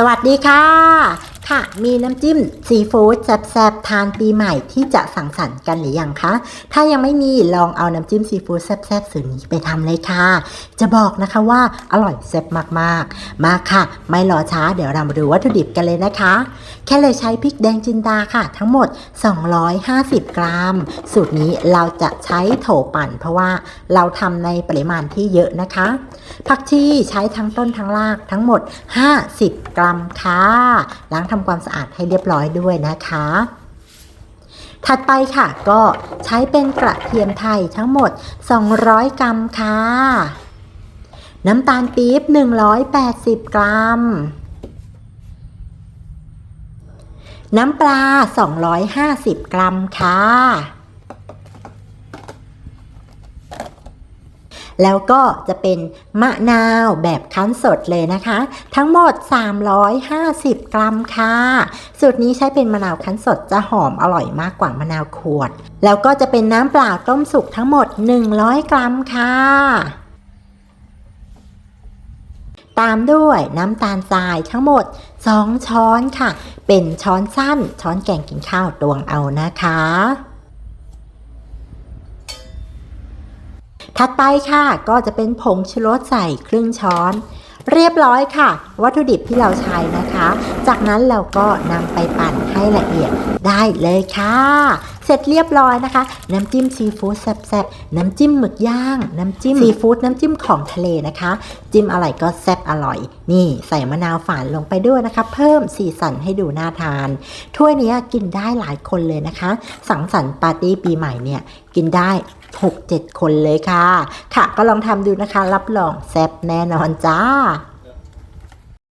สวัสดีค่ะ ค่ะ มีน้ำจิ้มซีฟู้ดแซ่บๆ ทานปีใหม่ที่จะสังสรรค์กันหรือยังคะ ถ้ายังไม่มีลองเอาน้ำจิ้มซีฟู้ดแซ่บๆ สูตรนี้ไปทำเลยค่ะ จะบอกนะคะว่าอร่อยแซ่บมากๆ มาค่ะ ไม่รอช้าเดี๋ยวเรามาดูวัตถุดิบกันเลยนะคะ แค่เลยใช้พริกแดงจินดาค่ะ ทั้งหมด 250 กรัม สูตรนี้เราจะใช้โถปั่น เพราะว่าเราทำในปริมาณที่เยอะนะคะ ผักชีใช้ทั้งต้นทั้งรากทั้งหมด 50 กรัมค่ะล้างทำความสะอาดให้เรียบร้อยด้วยนะคะ ถัดไปค่ะก็ใช้เป็นกระเทียมไทยทั้งหมด 200 กรัมค่ะ น้ำตาลปี๊บ 180 กรัม น้ำปลา 250 กรัมค่ะ แล้วก็จะเป็นมะนาวแบบคั้นสดเลยนะคะ ทั้งหมด 350 กรัมค่ะ สูตรนี้ใช้เป็นมะนาวคั้นสดจะหอมอร่อยมากกว่ามะนาวขวด แล้วก็จะเป็นน้ำเปล่าต้มสุกทั้งหมด 100 กรัมค่ะตามด้วยน้ำตาลทรายทั้งหมด 2 ช้อนค่ะ เป็นช้อนสั้น ช้อนแกงกินข้าวตวงเอานะคะ ถัดไปค่ะก็จะเป็นผงชูรสใส่ครึ่งช้อน เรียบร้อยค่ะ วัตถุดิบที่เราใช้นะคะ จากนั้นเราก็นำไปปั่นให้ละเอียดได้เลยค่ะ เสร็จเรียบร้อยนะคะ น้ำจิ้มซีฟู้ดแซ่บๆ น้ำจิ้มหมึกย่าง น้ำจิ้มซีฟู้ดน้ำจิ้มของทะเลนะคะ จิ้มอร่อยก็แซ่บอร่อย นี่ใส่มะนาวฝานลงไปด้วยนะคะ เพิ่มสีสันให้ดูน่าทาน ถ้วยนี้กินได้หลายคนเลยนะคะ สังสรรค์ปาร์ตี้ปีใหม่เนี่ยกินได้6-7 คนเลยค่ะ ค่ะก็ลองทำดูนะคะ รับรองแซ่บแน่นอนจ้า